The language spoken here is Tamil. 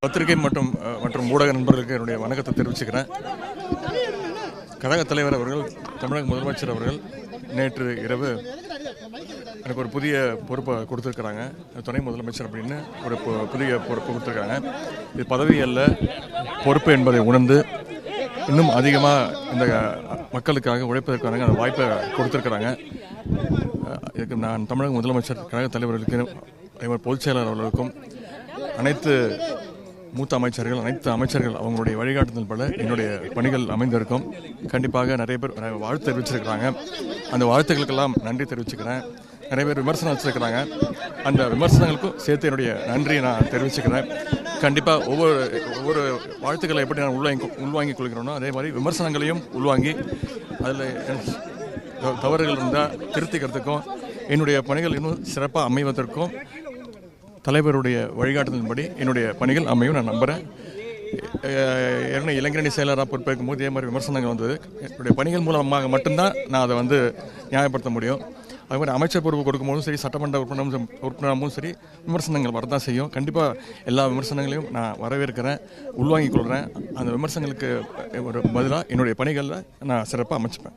பத்திரிகை மற்றும் மற்றும் ஊடக நண்பர்களுக்கு என்னுடைய வணக்கத்தை தெரிவிச்சுக்கிறேன். கழகத் தலைவர் அவர்கள் தமிழக முதலமைச்சர் அவர்கள் நேற்று இரவு எனக்கு ஒரு புதிய பொறுப்பை கொடுத்துருக்குறாங்க. துணை முதலமைச்சர் அப்படின்னு ஒரு புதிய பொறுப்பு கொடுத்துருக்காங்க. இது பதவி அல்ல பொறுப்பு என்பதை உணர்ந்து இன்னும் அதிகமாக இந்த மக்களுக்காக உழைப்பதற்கான அந்த வாய்ப்பை கொடுத்துருக்குறாங்க. இதுக்கு நான் தமிழக முதலமைச்சர் கழக தலைவர்களுக்கு அதே மாதிரி பொதுச் அனைத்து மூத்த அமைச்சர்கள் அனைத்து அமைச்சர்கள் அவங்களுடைய வழிகாட்டுதல் பல என்னுடைய பணிகள் அமைந்திருக்கும். கண்டிப்பாக நிறைய பேர் வாழ்த்து தெரிவிச்சிருக்கிறாங்க. அந்த வாழ்த்துக்களுக்கெல்லாம் நன்றி தெரிவிச்சுக்கிறேன். நிறைய பேர் விமர்சனம் வச்சிருக்கிறாங்க. அந்த விமர்சனங்களுக்கும் சேர்த்து என்னுடைய நன்றியை நான் தெரிவிச்சுக்கிறேன். கண்டிப்பாக ஒவ்வொரு ஒவ்வொரு வாழ்த்துக்களை எப்படி நான் உள்வாங்கி உள்வாங்கிக் கொள்கிறோனோ அதே மாதிரி விமர்சனங்களையும் உள்வாங்கி அதில் தவறுகள் இருந்தால் திருத்திக்கிறதுக்கும் என்னுடைய பணிகள் இன்னும் சிறப்பாக அமைவதற்கும் தலைவருடைய வழிகாட்டுதலின்படி என்னுடைய பணிகள் அமையும். நான் நம்புகிறேன் ஏன்னா இளைஞரணி செயலராக பொறுப்பேற்கும் போது இதே மாதிரி விமர்சனங்கள் வந்தது. என்னுடைய பணிகள் மூலமாக மட்டும்தான் நான் அதை வந்து நியாயப்படுத்த முடியும். அதே மாதிரி அமைச்சர் பொறுப்பு கொடுக்கும்போதும் சரி சட்டமன்ற உறுப்பினரும் உறுப்பினரமும் சரி விமர்சனங்கள் வரதான் செய்யும். கண்டிப்பாக எல்லா விமர்சனங்களையும் நான் வரவேற்கிறேன் உள்வாங்கிக் கொள்கிறேன் அந்த விமர்சனங்களுக்கு ஒரு பதிலாக என்னுடைய பணிகளில் நான் சிறப்பாக அமைச்சுப்பேன்.